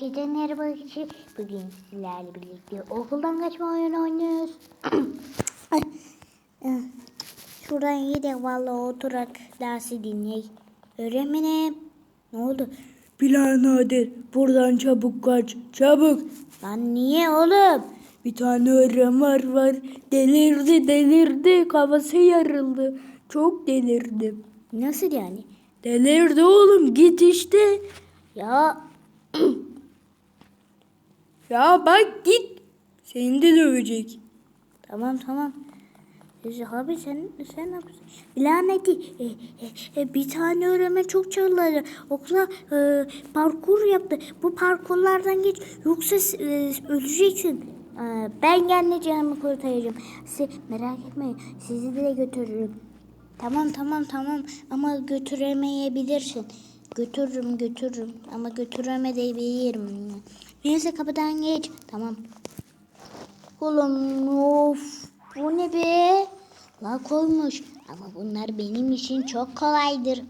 Herkese merhaba arkadaşlar. Bugün sizlerle birlikte okuldan kaçma oyunu oynuyoruz. Şuradan gidelim valla oturak dersi dinleyek. Öğretmenim. Ne oldu? Bilal Nadir buradan çabuk kaç çabuk. Lan niye oğlum? Bir tane öğren var var delirdi delirdi kafası yarıldı. Çok delirdi. Nasıl yani? Delirdi oğlum git işte. Ya Ya bak git. Seni de dövecek. tamam tamam. Neyse abi sen sen ne yapıyorsun? Bilameti e, e, e, bir tane öğrenme çok çağırdı. Okula e, parkur yaptı. Bu parkurlardan geç yoksa e, öleceksin. E, ben kendi canımı kurtaracağım. Siz merak etmeyin. Sizi de götürürüm. Tamam tamam tamam ama götüremeyebilirsin. Götürürüm götürürüm ama götüremeyebilirim. Neyse kapıdan geç. Tamam. Oğlum of bu ne be? La koymuş ama bunlar benim için çok kolaydır.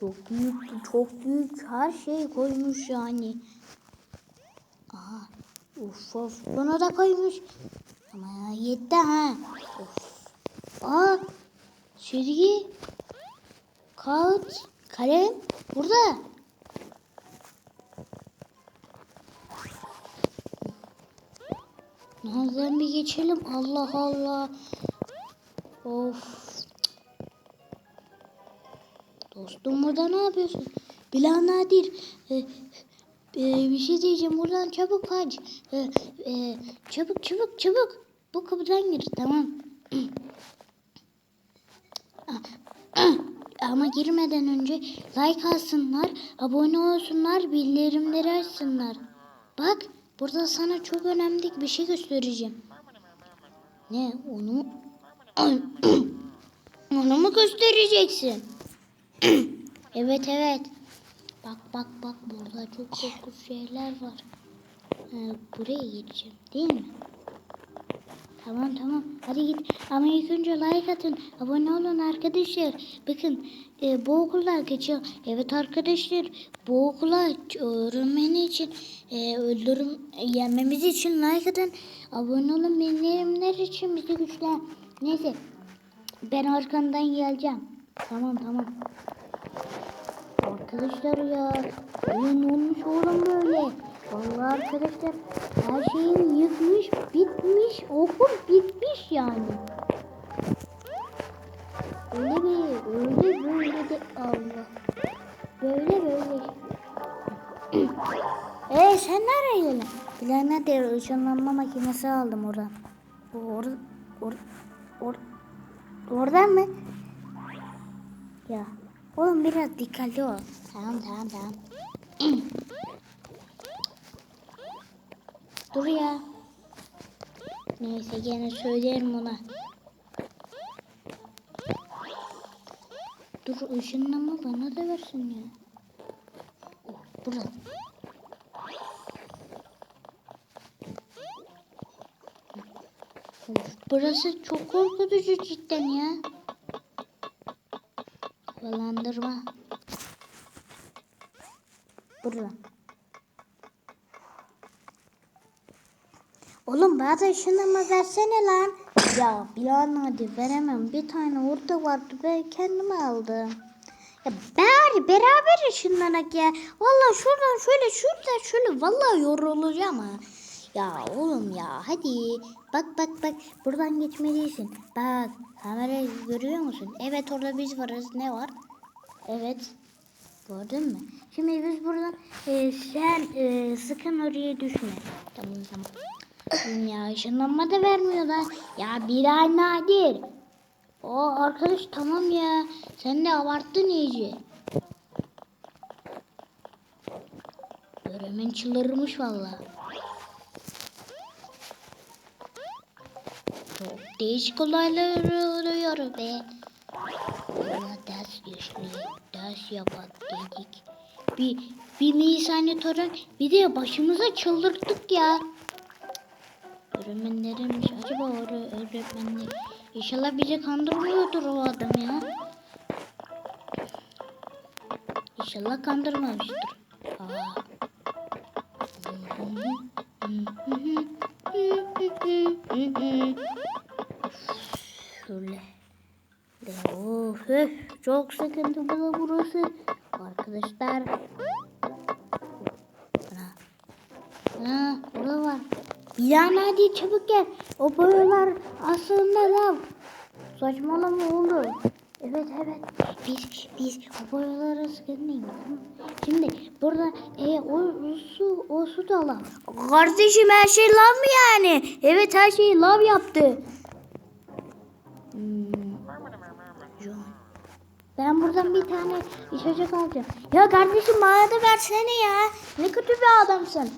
Çok büyük, çok büyük her şey koymuş yani. Aha, uf of bunu da koymuş. Ama yetti ha. Of. Aa, silgi, kağıt, kalem burada. Nereden bir geçelim? Allah Allah. Of. Dostum burada ne yapıyorsun? Bilal Nadir. e, e, bir şey diyeceğim. Buradan çabuk kaç. E, e, çabuk çabuk çabuk. Bu kapıdan gir. Tamam. Ama girmeden önce like alsınlar, abone olsunlar, bildirimleri açsınlar. Bak burada sana çok önemli bir şey göstereceğim. Ne onu onu mu göstereceksin? evet evet. Bak bak bak burada çok korkunç şeyler var. Ee, buraya gireceğim değil mi? Tamam tamam. Hadi git. Ama ilk önce like atın. Abone olun arkadaşlar. Bakın e, bu okullar geçiyor. Evet arkadaşlar bu okula öğrenmen için e, öldürüm yenmemiz için like atın. Abone olun. Bildirimler için bizi güçlen. Neyse ben arkandan geleceğim. Tamam tamam. Arkadaşlar ya oyun olmuş oğlum böyle. Vallahi arkadaşlar her şeyim yıkmış, bitmiş, okul bitmiş yani. Öyle bir, öyle böyle de Allah. Böyle böyle. Eee sen nereye geldin? Bilenler de ışınlanma makinesi aldım oradan. Or, or, or, oradan mı? Ya oğlum biraz dikkatli ol. Tamam tamam tamam. Dur ya. Neyse gene söylerim ona. Dur ışınlama bana da versin ya. Oh, burada. Of, Burası çok korkutucu cidden ya. Havalandırma. Burada. Oğlum bana da ışınlama versene lan. ya Bilal hadi veremem. Bir tane orada vardı ben kendime aldım. Ya bari beraber ışınlanak ya. Vallahi şuradan şöyle şuradan şöyle vallahi yorulacağım ha. Ya oğlum ya hadi. Bak bak bak buradan geçmelisin. Bak kamerayı görüyor musun? Evet orada biz varız. Ne var? Evet. Gördün mü? Şimdi biz buradan e, sen e, sakın oraya düşme. Tamam tamam. Ya ışınlanma da vermiyorlar. Ya bir ay nadir. O arkadaş tamam ya. Sen de abarttın iyice. Öğretmen çıldırmış valla. Çok değişik olaylar oluyor be. Valla ders geçti. Ders yapak dedik. Bir, bir misane tören bir de başımıza çıldırttık ya. Öğretmenlerimiz acaba o öğretmenler İnşallah bizi kandırmıyordur o adam ya. İnşallah kandırmamıştır. Aa. Şöyle. Of, öf, çok sıkıntılı burası. Arkadaşlar. Ana, burada var. Bilal hadi çabuk gel. O boyalar aslında lav. Saçmalama oğlum. Evet evet. Biz biz o boyalara sıkıntıyız. Şimdi burada e, o, o su o su da lav. Kardeşim her şey lav mı yani? Evet her şeyi lav yaptı. Hmm. Ben buradan bir tane içecek alacağım. Ya kardeşim bana da versene ya. Ne kötü bir adamsın.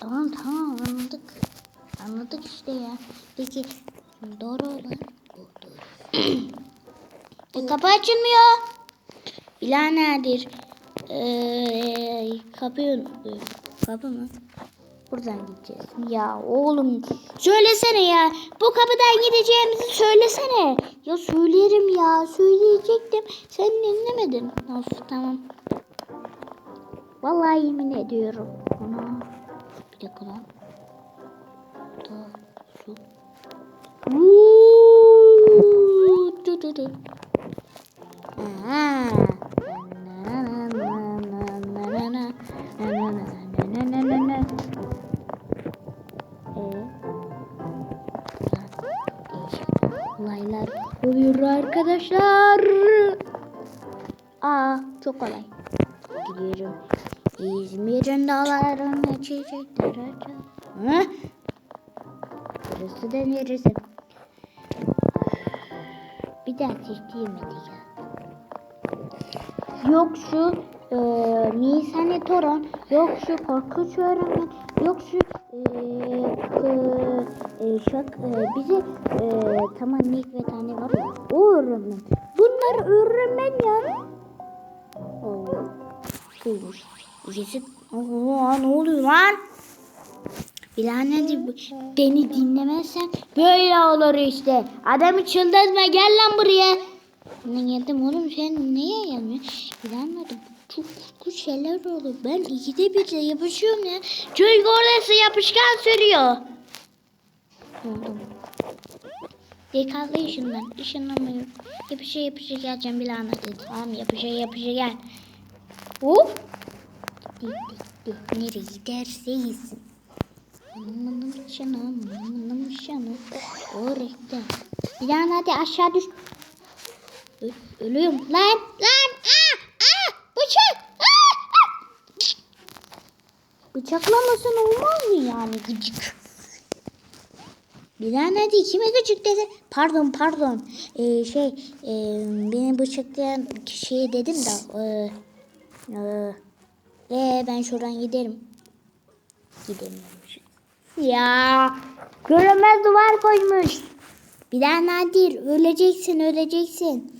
Tamam tamam anladık. Anladık işte ya. Peki doğru olan bu doğru. e, kapı açılmıyor. Bilal neredir? Ee, kapı. Kapı mı? Buradan gideceğiz. Ya oğlum söylesene ya. Bu kapıdan gideceğimizi söylesene. Ya söylerim ya. Söyleyecektim. Sen dinlemedin. Of tamam. Vallahi yemin ediyorum. Ana. Dakika lan. Da su. Ee? Olaylar oluyor arkadaşlar. Aa çok kolay. Gidiyorum. İzmir'in dağlarına çiçekler açar. Hı? Burası da neresi? Bir daha seçtiğimedi ya. Yok şu e, Nisan Toron, yok şu Korkunç Öğrenmen, yok şu e, e, şak, e, bize e, tamam Nick ve tane var ya o öğrenmen. Bunlar öğrenmen ya. Oo, şeymiş. Ücretsiz. Oo, ne oluyor lan? Bilanet beni dinlemezsen böyle olur işte. Adamı çıldırtma gel lan buraya. Ne geldim oğlum sen niye gelmiyorsun? Bilemedim. Çok korkunç şeyler oluyor. Ben ikide bir de yapışıyorum ya. Çünkü orası yapışkan sürüyor. Oldum. Yıkalı işinden. Işınlamıyorum. Yapışa yapışa geleceğim Bilana dedi. Tamam yapışa yapışa gel. Hop. Nereye giderse gitsin. Anladım canım. Anladım canım. Orada. Bilana hadi aşağı düş. Ö- Ölüyorum. Lan lan. Aa, aa, bıçak. Aa, aa. Bıçaklamasın olmaz mı yani gıcık? Bilal hadi kime gıcık dedi? Pardon pardon. Ee, şey e, beni bıçaklayan kişiye dedim de. E, e, e, ben şuradan giderim. Gidemiyorum. Ya göremez duvar koymuş. Bilal Nadir öleceksin öleceksin.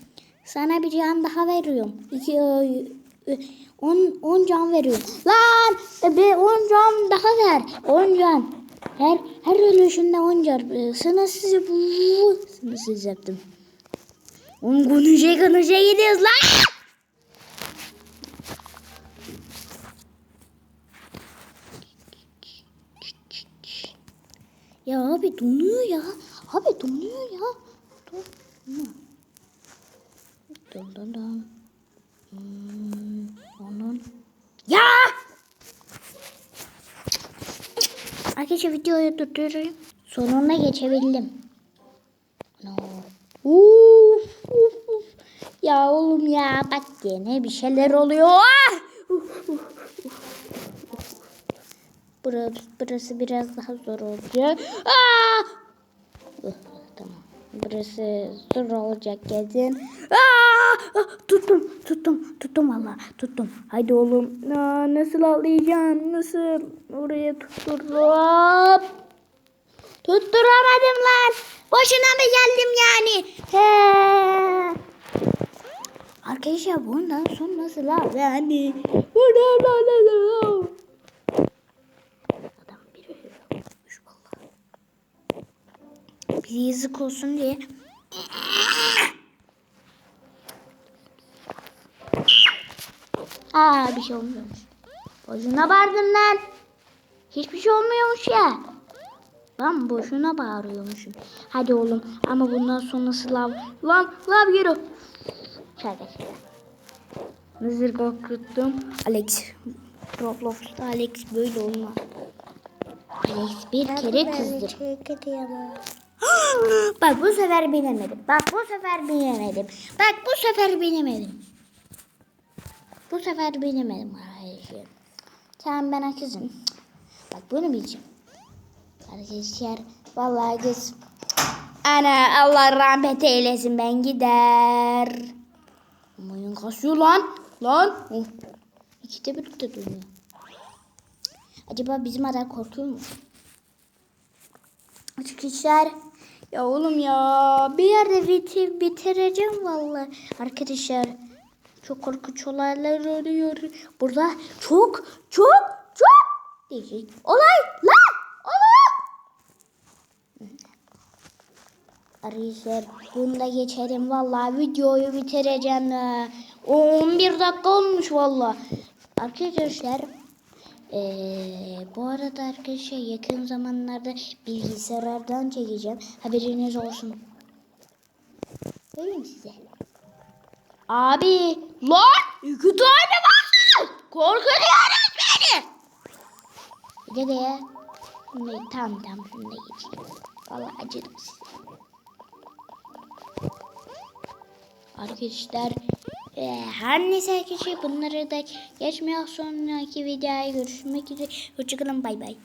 Sana bir can daha veriyorum. İki, e, e, on, on can veriyorum. Lan e, bir on can daha ver. On can. Her her ölüşünde on can. E, Sınırsız bu. Sınırsız yaptım. On konuşa konuşa gidiyoruz lan. Ya abi donuyor ya. Abi donuyor ya. Dur. Dun dun dun. Hmm, onun. Ya! Arkadaşlar videoyu durduruyorum. Sonuna geçebildim. No. Uf, uf, uf. Ya oğlum ya bak gene bir şeyler oluyor. Ah! Uf, uf, uf. Burası, burası biraz daha zor olacak. Aa! Uh, tamam. Burası zor olacak gezin. Aa! Ah, Tuttum, tuttum, tuttum valla, tuttum. Haydi oğlum. Aa, nasıl atlayacağım? Nasıl oraya tutturup? Tutturamadım lan. Boşuna mı geldim yani? He. Arkadaşlar bundan sonra nasıl abi yani? Buradan anladım. Adam biri ölmüş vallahi. Bir yazık olsun diye. Aa bir şey olmuyormuş. Boşuna bağırdın lan. Hiçbir şey olmuyormuş ya. Lan boşuna bağırıyormuşum. Hadi oğlum ama bundan sonrası lav. Lan lav yürü. Şaka şaka. Mızır korkuttum. Alex. Roblox'ta Alex böyle olmaz. Alex bir kere kızdır. Bak bu sefer bilemedim. Bak bu sefer bilemedim. Bak bu sefer bilemedim. Bu sefer bilemedim arkadaşlar. Tamam ben haksızım. Bak bunu bileceğim. Arkadaşlar vallahi kız. Ana Allah rahmet eylesin ben gider. Oyun kasıyor lan. Lan. Oh. İki de birlikte dönüyor. Acaba bizim adam korkuyor mu? Arkadaşlar ya oğlum ya bir yerde bitir, bitireceğim vallahi. Arkadaşlar çok korkunç olaylar oluyor. Burada çok çok çok değişik olaylar oluyor. Arkadaşlar bunu da geçelim vallahi videoyu bitireceğim. ha. 11 dakika olmuş vallahi. Arkadaşlar ee, bu arada arkadaşlar yakın zamanlarda bilgisayardan çekeceğim. Haberiniz olsun. Söyleyeyim size. Abi lan iki tane var. Korkutuyoruz beni. Bir ya. Ne, tamam tamam şunu da geçeyim. Valla acıdım size. Arkadaşlar e, her neyse arkadaşlar bunları da geçmeye sonraki videoya görüşmek üzere. Hoşçakalın bay bay.